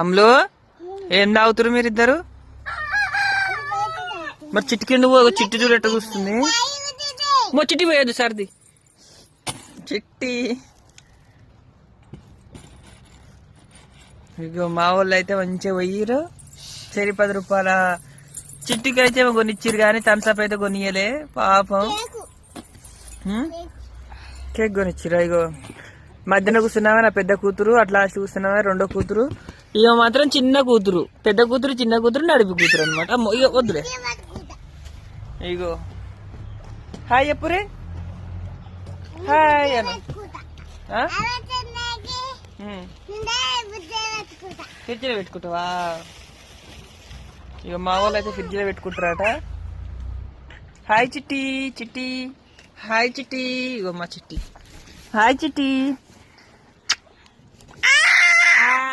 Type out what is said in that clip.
అమ్ములు? ఏం తాగుతురు మీరిద్దరు? మరి చిట్టుకి నువ్వు చిట్టు చూడు ఎట్ట చూస్తుంది? మో చిట్టి పోయేది సర్ది. చిట్టి. ఇగో మా వాళ్ళు అయితే మంచిగా పోయిరు చెరి పది రూపాయల చిట్టికి అయితే కొనిచ్చిరు కానీ థమ్స్అప్ అయితే కొనియలే పాపం? కేక్. కొనిచ్చిరా ఇగో. మధ్యన కూర్చున్నావా? నా పెద్ద కూతురు అట్లా చూస్తున్నావా రెండో కూతురు. ఇక మాత్రం చిన్న కూతురు పెద్ద కూతురు చిన్న కూతురు నడిపి కూతురు అనమాట ఇక వద్దులే. ఇగో. హాయ్ చెప్పురే హాయ్ అన్న. ఫ్రిడ్జ్లో పెట్టుకుంటావా? ఇక మా వాళ్ళు అయితే ఫ్రిడ్జ్లో పెట్టుకుంటారట. హాయ్ చిట్టి చిట్టి. హాయ్ చిట్టి. ఇగో మా చిట్టి. హాయ్ చిట్టి.